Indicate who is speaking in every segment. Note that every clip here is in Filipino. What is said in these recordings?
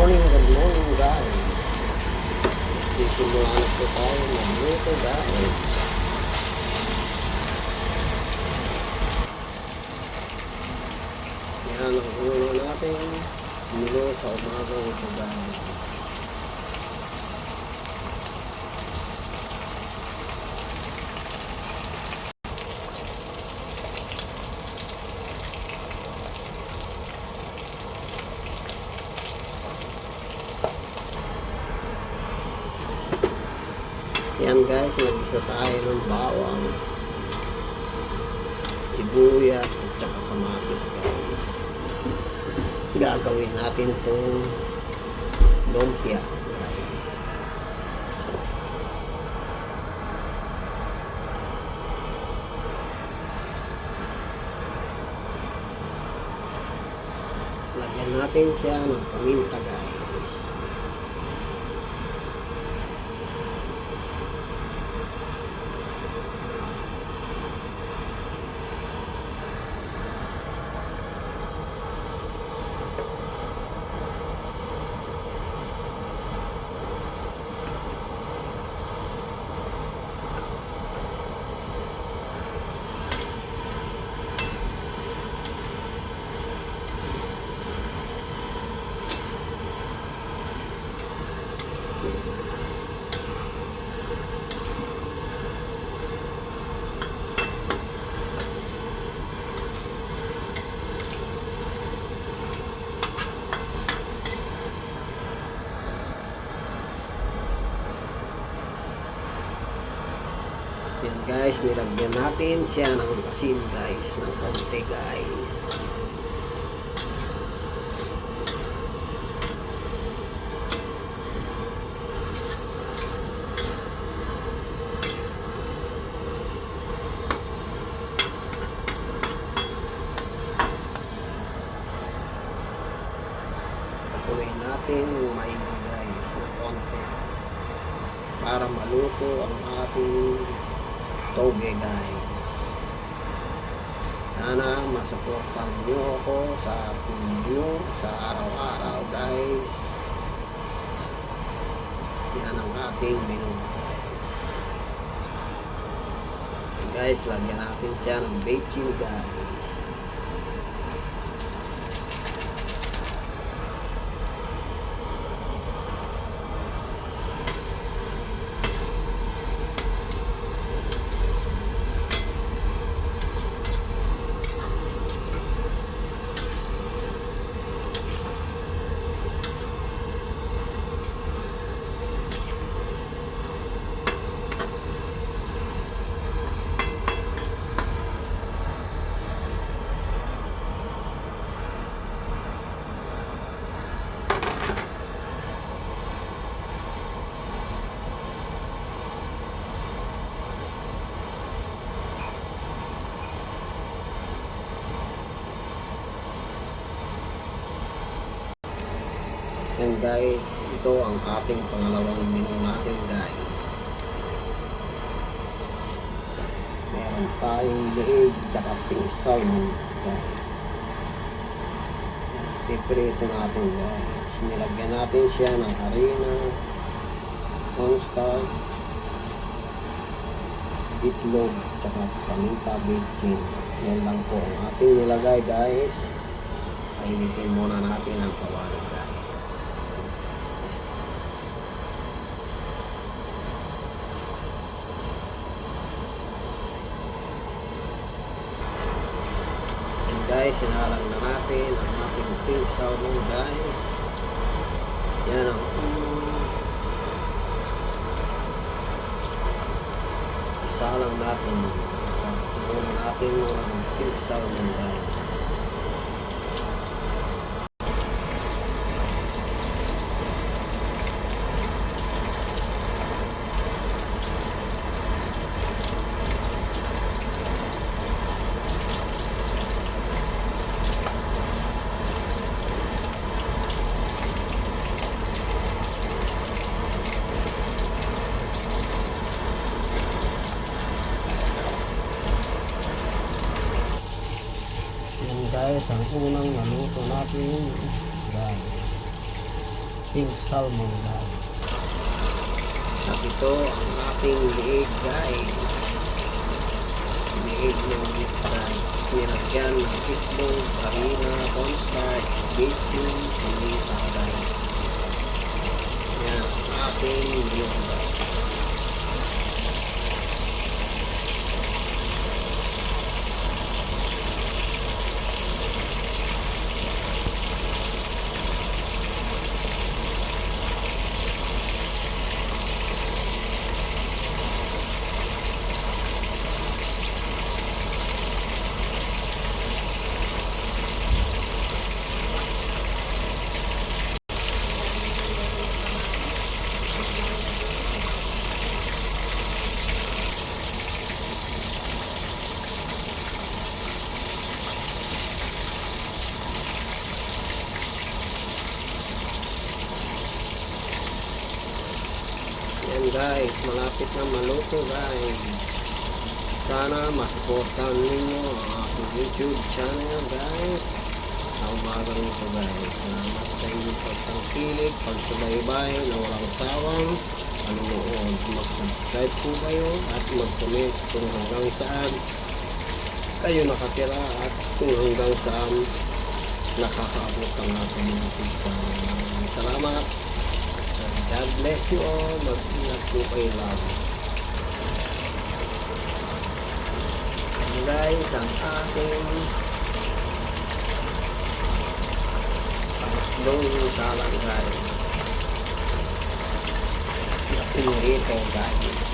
Speaker 1: morning, good morning guys. Sisimula na po tayo magluto guys. Yan ang ulo natin. Nilo sa umaga ito guys. Yan guys, nag-isa tayo ng bawang, sibuyas, at saka kamatis guys. Gagawin natin itong lumpia guys. Lagyan natin siya ng paminta guys. Yan guys, nilagyan natin siya ng asin guys, ng konti guys. Pakuloy natin yung maigi guys, ng konti. Para maluto ang ating toge guys. Sana masuportahan nyo ako sa video sa araw-araw guys. Yan ang ating menu guys. And guys, lagyan natin siya ng baking guys. And guys, ito ang ating pangalawang menu natin guys. Meron tayong leeg tsaka pink salmon guys. Piprito natin guys. Nilagyan natin siya ng harina, cornstarch, itlog, tsaka paminta bitchin. Yan lang po ang ating nilagay guys. Painitin muna natin ang kawali guys. Guys, sinalang na natin ang ating pink salmon guys. Yan ang um, isalang natin. Muna natin ang pink salmon guys. Guys ang unang naluto natin guys pink salmon guys. At ito ang ating liig guys. Liig ng beef guys. Nilagyan ng itlog, harina, cornstarch, bacon, panisa guys. Yan ang ating liig guys. Yan guys, malapit na maluto guys. Sana masuportahan ninyo ang aking YouTube channel guys. Sa umaga nito guys. Salamat sa inyong pagtangkilik, pagsubaybay na walang sawang panonood. Mag-subscribe po kayo at mag-comment kung hanggang saan kayo nakatira at kung hanggang saan nakakaabot ang aking YouTube channel. Salamat. Bless you all. Mag-ingat po kayo lagi. Guys, ang ating pangatlong salang guys. Natin rito guys.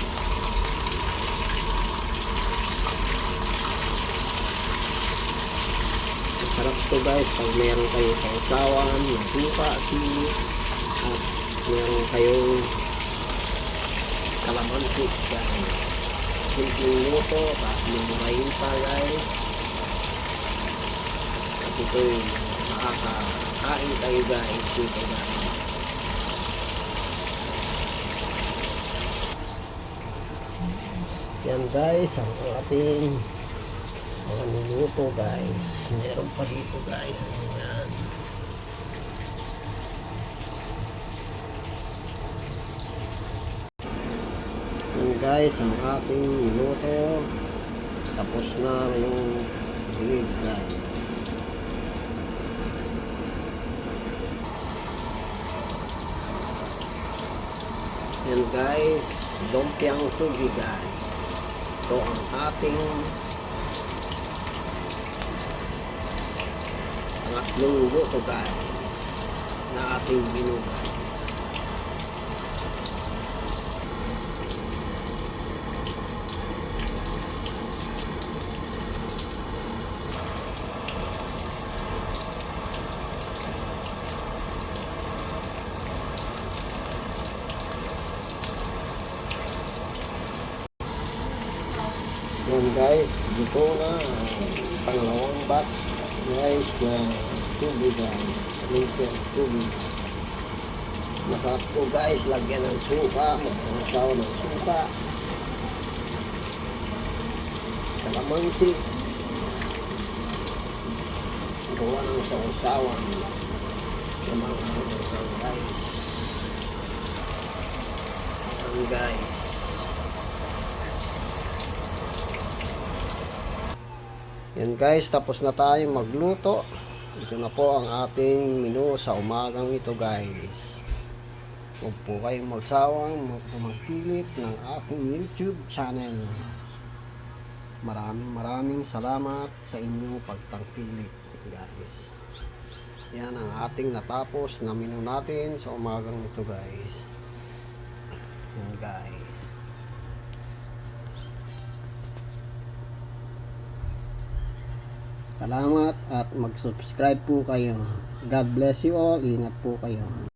Speaker 1: Masarap to guys pag meron kayo sa usawan, suka, sili, at meron kayong kalamansi guys. Simpleng luto, tapos lumurahin pa guys. At ito'y makakakain kayo guys dito guys. Yan guys, ang ating mga niluto guys. Meron pa dito guys. Ayan. Guys, ang ating minuto. Tapos na yung bilig guys. Yan guys, lumpiang sugi guys. Ito ang ating pangatlong luto guys na ating binugan. Yan guys, dito na ang pangalawang batch guys na tubig guys. Lumpia tubig. Masarap to guys, lagyan ng suka, magsasaw ng suka. Kalamansi. Gawa ng sausawan. Yung mga guys. Yan guys. Yan guys, tapos na tayo magluto. Ito na po ang ating menu sa umagang ito guys. Huwag po kayong magsawang magpilit ng aking YouTube channel. Maraming maraming salamat sa inyong pagtangkilik guys. Yan ang ating natapos na menu natin sa umagang ito guys. Yan guys. Salamat at mag-subscribe po kayo. God bless you all. Ingat po kayo.